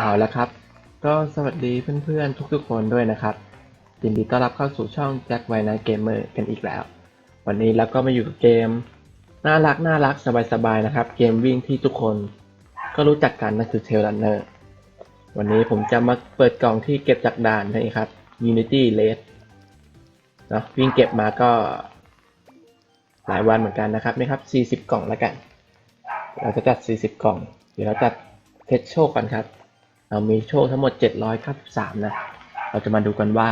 เอาละครับ ก็สวัสดีเพื่อนๆ ทุกๆคนด้วยนะครับยินดีต้อนรับเข้าสู่ช่องแจ็คไวน์ไนเกมเมอร์กันอีกแล้ว วันนี้เราก็มาอยู่กับเกม น่ารักน่ารักสบายๆนะครับ เกมวิ่งที่ทุกคน ก็รู้จักกันนั่นคือเทล r ันเนอร์วันนี้ผมจะมาเปิดกล่องที่เก็บจากด่านนี่ครับ Unity r a d เนาะวิ่งเก็บมาก็ หลายวันเหมือนกันนะครับนี่ครับ 40 กล่องแล้วกัน เราจะจัด 40 กล่อง เดี๋ยวเราจัดเทสโชคกันครับ เรามีโชคทั้งหมด 793นะเราจะมาดูกันว่า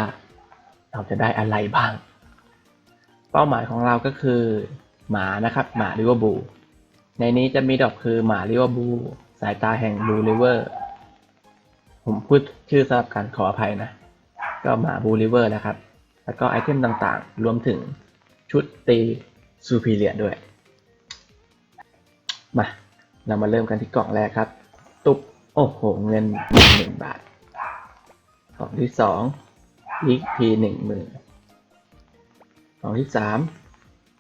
เราจะได้อะไรบ้าง เป้าหมายของเราก็คือหมานะครับหมาริเวอร์บูในนี้จะมีดอกคือหมาริเวอร์บูสายตาแห่งบูริเวอร์ผมพูดชื่อสำหรับการขออภัยนะ ก็หมาบูริเวอร์นะครับ แล้วก็ไอเทมต่างๆ รวมถึงชุดตีซูพีเรียด้วย มา เรามาเริ่มกันที่กล่องแรกครับ ตุ๊บ โอ้โห เงินหนึ่งหมื่นบาทกล่องที่สองอีกพีหนึ่งหมื่นกล่องที่สาม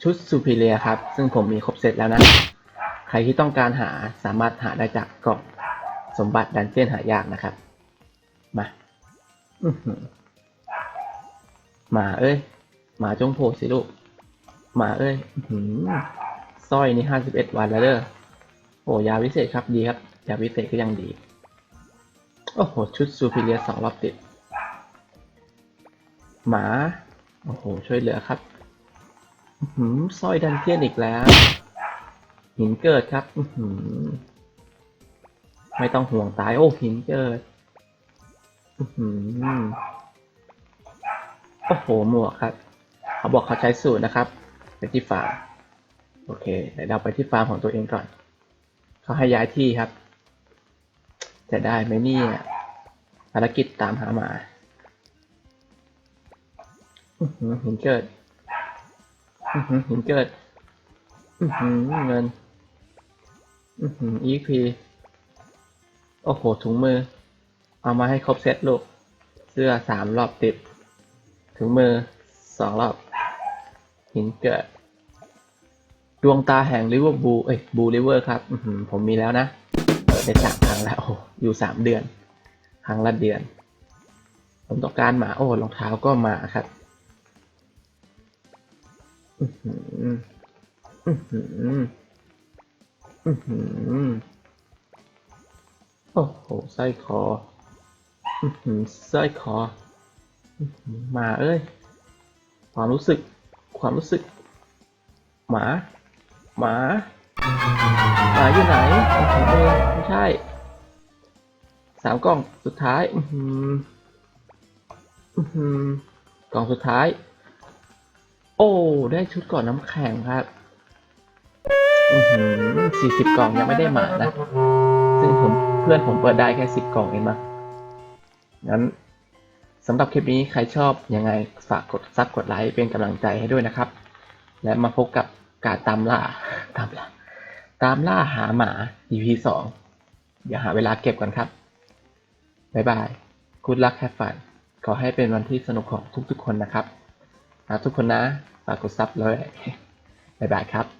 ชุดซูพิเลียครับ ซึ่งผมมีครบเซตแล้วนะ ใครที่ต้องการหาสามารถหาได้จากกล่องสมบัติดันเจียนหายากนะครับ มาอืหมาเอ้ยหมาจงโผล่สิลูกหมาเอ้ยอื้อหือสร้อยนี่ห้าสิบเอ็ดวันแล้วเด้อโอ้ยาวิเศษครับดีครับ ยาวิเศษก็ยังดี โอ้โห ชุดซูพิเลียสองรอบติด หมา โอ้โห ช่วยเหลือครับหือสร้อยดันเทียนอีกแล้ว หินเกิดครับหือไม่ต้องห่วงตาย โอ้ หินเกิดหือโอ้โห หมวกครับ เขาบอกเขาใช้สูตรนะครับ ไปที่ฟาร์ม โอเค เดี๋ยวเราไปที่ฟาร์มของตัวเองก่อน เขาให้ย้ายที่ครับ จะได้ไหมเนี่ยภารกิจตามหาหมาหินเกิดหินเกิดเงินอีพี โอ้โห ถุงมือ เอามาให้ครบเซตลูก เสื้อสามรอบติด ถุงมือสองรอบ หินเกิด ดวงตาแห่งริเวอร์บู เอ้ยบูริเวอร์ครับ ผมมีแล้วนะ ได้สามครั้งแล้วโอ้อยู่สามเดือน ครั้งละเดือน ผมต้องการหมาโอ้รองเท้าก็มาครับอื้อหืออื้อหืออื้อหือโอ้โหสร้อยคอใสร้อยคออื้อหือหมาเอ้ย ความรู้สึก ความรู้สึก หมา หมา หมาอยู่ไหนโอ้โหไม่ใช่ สามกล่องสุดท้าย อือหืออือหือกล่องสุดท้าย โอ้ ได้ชุดก่อนน้ำแข็งครับ อือหือสี่สิบกล่องยังไม่ได้หมานะ ซึ่งผมเพื่อนผมเปิดได้แค่สิบกล่องเองมั้งงั้นสำหรับคลิปนี้ใครชอบยังไงฝากกดซับกดไลค์เป็นกำลังใจให้ด้วยนะครับ และมาพบกับการตามล่าตามล่า ตามล่าหาหมา EP สองอย่าหาเวลาเก็บกันครับ บ๊ายบาย good luck have fun ขอให้เป็นวันที่สนุกของทุกๆคนนะครับนะทุกคนนะ ฝากกดซับเลยบ๊ายบายครับ